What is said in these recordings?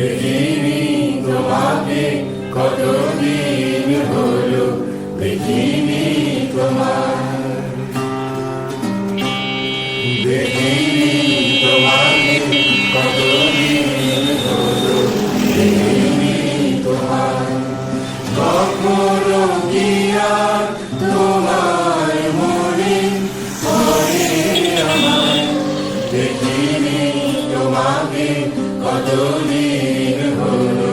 দেখিনি তোমাকে কতদিন হলো দেখিনি তোমার দেখিনি তোমাকে কতদিন হলো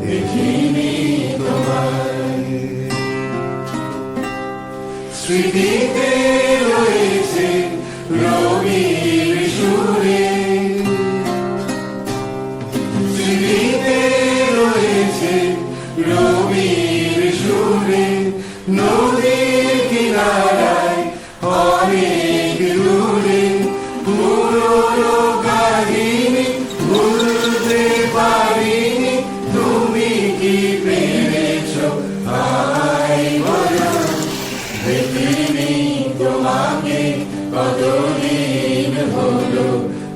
দেখিনি তোমায়। স্মৃতিতে রয়েছে রবি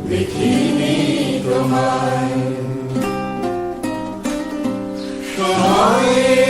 দেখিনি তোমায় সময়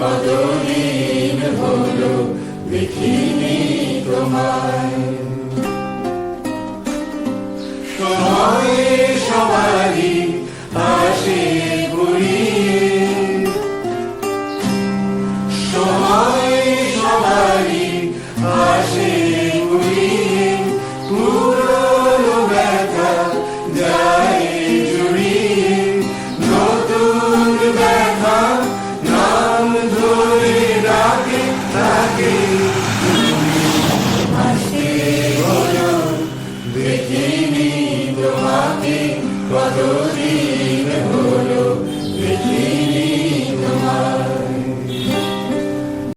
কতদিন হলো দেখিনি তোমায়। সময় সবাই দেখিনি তোমাকে কতদিন